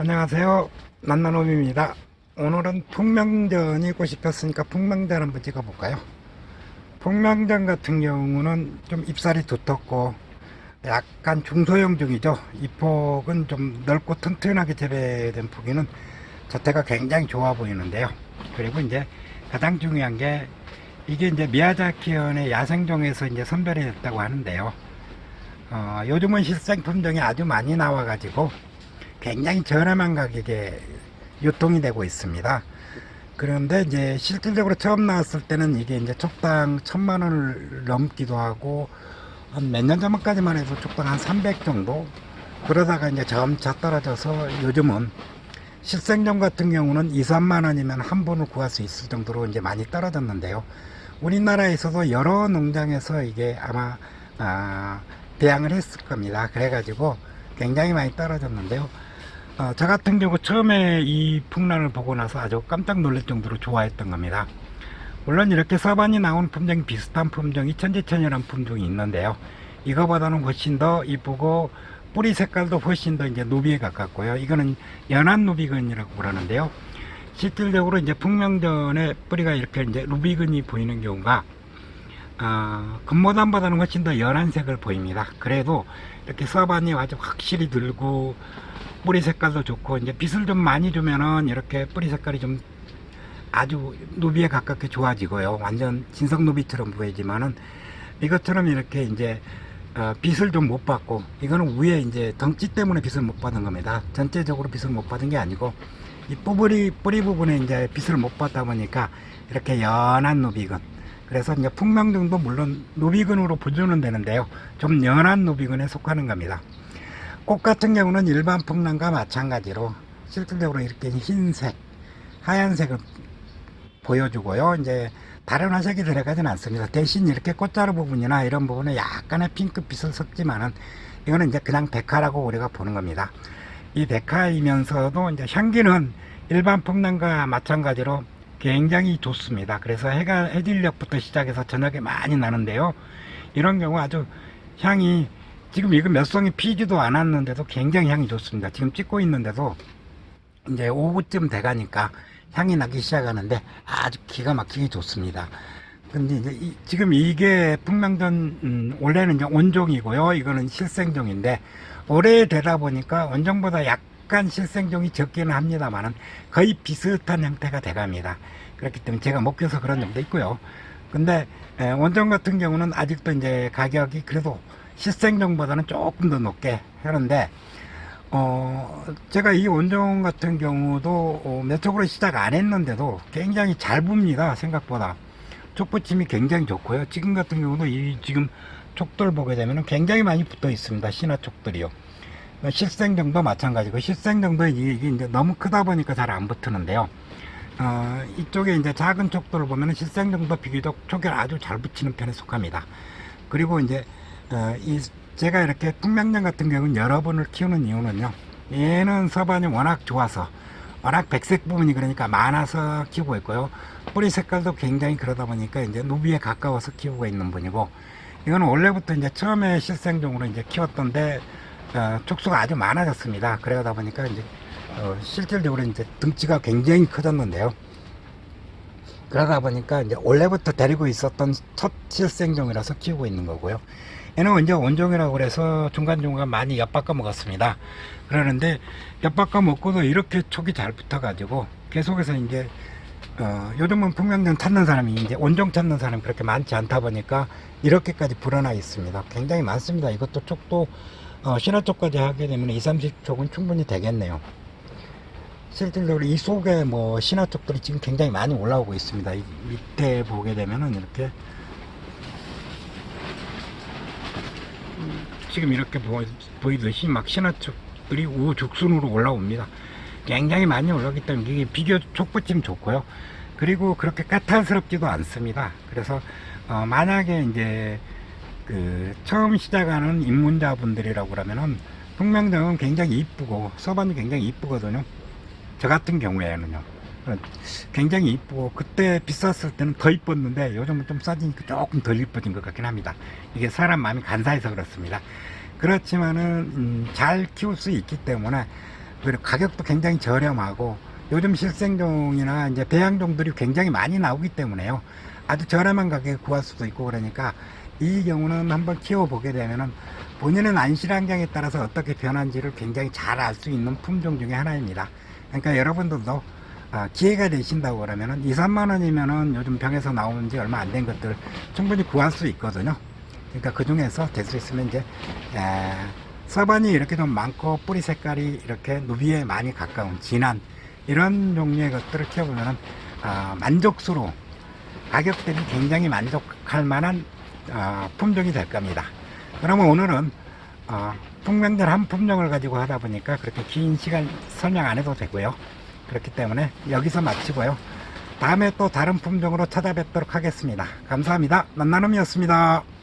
안녕하세요. 난나놈입니다. 오늘은 풍명전이 꽃이 폈으니까 풍명전 한번 찍어볼까요? 풍명전 같은 경우는 좀 잎살이 두텁고 약간 중소형 중이죠. 잎폭은 좀 넓고 튼튼하게 재배된 폭이는 자태가 굉장히 좋아 보이는데요. 그리고 이제 가장 중요한 게 이게 이제 미야자키현의 야생종에서 이제 선별이 됐다고 하는데요. 어, 요즘은 실생 품종이 아주 많이 나와 가지고 굉장히 저렴한 가격에 유통이 되고 있습니다. 그런데 이제 실질적으로 처음 나왔을 때는 이게 이제 촉당 천만 원을 넘기도 하고 한 몇 년 전까지만 해도 촉당 한 300 정도 그러다가 이제 점차 떨어져서 요즘은 실생종 같은 경우는 2, 3만 원이면 한 번을 구할 수 있을 정도로 이제 많이 떨어졌는데요. 우리나라에서도 여러 농장에서 이게 아마 아, 대항을 했을 겁니다. 그래가지고 굉장히 많이 떨어졌는데요. 어, 저 같은 경우 처음에 이 풍란을 보고 나서 아주 깜짝 놀랄 정도로 좋아했던 겁니다. 물론 이렇게 서반이 나온 품종이 비슷한 품종이 천지천이라는 품종이 있는데요. 이거보다는 훨씬 더 이쁘고 뿌리 색깔도 훨씬 더 이제 누비에 가깝고요. 이거는 연한 누비근이라고 그러는데요. 실질적으로 이제 풍명전에 뿌리가 이렇게 이제 루비근이 보이는 경우가 아, 금모단보다는 훨씬 더 연한 색을 보입니다. 그래도 이렇게 서반이 아주 확실히 들고 뿌리 색깔도 좋고 이제 빛을 좀 많이 주면은 이렇게 뿌리 색깔이 좀 아주 누비에 가깝게 좋아지고요. 완전 진성 누비처럼 보이지만은 이것처럼 이렇게 이제 어, 빛을 좀 못 받고 이거는 위에 이제 덩치 때문에 빛을 못 받은 겁니다. 전체적으로 빛을 못 받은 게 아니고 이 뿌리 뿌리 부분에 이제 빛을 못 받다 보니까 이렇게 연한 누비근 그래서 이제 풍명등도 물론 누비근으로 분류는 되는데요. 좀 연한 누비근에 속하는 겁니다. 꽃 같은 경우는 일반 풍랑과 마찬가지로 실질적으로 이렇게 흰색, 하얀색을 보여주고요. 이제 다른 화색이 들어가진 않습니다. 대신 이렇게 꽃자루 부분이나 이런 부분에 약간의 핑크빛을 섞지만은 이거는 이제 그냥 백화라고 우리가 보는 겁니다. 이 백화이면서도 이제 향기는 일반 풍랑과 마찬가지로 굉장히 좋습니다. 그래서 해가 해질녘부터 시작해서 저녁에 많이 나는데요. 이런 경우 아주 향이 지금 이거 몇 송이 피지도 않았는데도 굉장히 향이 좋습니다. 지금 찍고 있는데도 이제 오후쯤 돼가니까 향이 나기 시작하는데 아주 기가 막히게 좋습니다. 근데 이제 이- 지금 이게 풍명전 음, 원래는 이제 원종이고요. 이거는 실생종인데 올해 되다 보니까 원종보다 약간 실생종이 적기는 합니다만은 거의 비슷한 형태가 돼갑니다. 그렇기 때문에 제가 못 껴서 그런 점도 있고요. 근데 에, 원종 같은 경우는 아직도 이제 가격이 그래도 실생종보다는 조금 더 높게 하는데 어, 제가 이 원종 같은 경우도 어, 몇 촉으로 시작 안 했는데도 굉장히 잘 붑니다. 생각보다. 촉붙임이 굉장히 좋고요. 지금 같은 경우도 이 지금 촉들 보게 되면 굉장히 많이 붙어 있습니다. 신화 촉들이요. 실생정도 마찬가지고 실생정도 이게 이제 너무 크다 보니까 잘 안 붙는데요. 어, 이쪽에 이제 작은 촉들을 보면 실생정도 비교적 촉이 아주 잘 붙이는 편에 속합니다. 그리고 이제 어, 이 제가 이렇게 풍명령 같은 경우는 여러 번을 키우는 이유는요. 얘는 서반이 워낙 좋아서 워낙 백색 부분이 그러니까 많아서 키우고 있고요. 뿌리 색깔도 굉장히 그러다 보니까 이제 누비에 가까워서 키우고 있는 분이고 이거는 원래부터 이제 처음에 실생종으로 이제 키웠던데 어, 촉수가 아주 많아졌습니다. 그러다 보니까 이제 어, 실질적으로 이제 등치가 굉장히 커졌는데요. 그러다 보니까 이제 원래부터 데리고 있었던 첫 실생종이라서 키우고 있는 거고요. 얘는 이제 원종이라고 그래서 중간중간 많이 엿바꿔 먹었습니다. 그러는데 엿바꿔 먹고도 이렇게 촉이 잘 붙어가지고 계속해서 이제 어, 요즘은 풍명전 찾는 사람이 이제 원종 찾는 사람이 그렇게 많지 않다 보니까 이렇게까지 불어나 있습니다. 굉장히 많습니다. 이것도 촉도 어, 신화촉까지 하게 되면 2, 30촉은 충분히 되겠네요. 실질적으로 이 속에 뭐 신화촉들이 지금 굉장히 많이 올라오고 있습니다. 이 밑에 보게 되면은 이렇게 음, 지금 이렇게 보, 보이듯이 막 신화촉들이 우죽순으로 올라옵니다. 굉장히 많이 올라오기 때문에 이게 비교 촉붙임 좋고요. 그리고 그렇게 까탈스럽지도 않습니다. 그래서 어, 만약에 이제 그 처음 시작하는 입문자분들이라고 그러면은 풍명정은 굉장히 이쁘고 서반이 굉장히 이쁘거든요. 저 같은 경우에는요. 어, 굉장히 이쁘고 그때 비쌌을 때는 더 이뻤는데 요즘은 좀 싸지니까 조금 덜 이뻐진 것 같긴 합니다. 이게 사람 마음이 간사해서 그렇습니다. 그렇지만은 음, 잘 키울 수 있기 때문에 그리고 가격도 굉장히 저렴하고 요즘 실생종이나 이제 배양종들이 굉장히 많이 나오기 때문에요. 아주 저렴한 가격에 구할 수도 있고 그러니까 이 경우는 한번 키워보게 되면은 본인의 난실 환경에 따라서 어떻게 변한지를 굉장히 잘 알 수 있는 품종 중에 하나입니다. 그러니까 여러분들도 아, 기회가 되신다고 그러면은 2, 3만 원이면은 요즘 병에서 나오는 지 얼마 안 된 것들 충분히 구할 수 있거든요. 그러니까 그 중에서 될 수 있으면 이제 에, 서반이 이렇게 좀 많고 뿌리 색깔이 이렇게 누비에 많이 가까운 진한 이런 종류의 것들을 키워보면은 아, 만족스러운 가격 대비 굉장히 만족할 만한 아, 품종이 될 겁니다. 그러면 오늘은 어, 풍명들 한 품종을 가지고 하다 보니까 그렇게 긴 시간 설명 안 해도 되고요. 그렇기 때문에 여기서 마치고요. 다음에 또 다른 품종으로 찾아뵙도록 하겠습니다. 감사합니다. 만나눔이었습니다.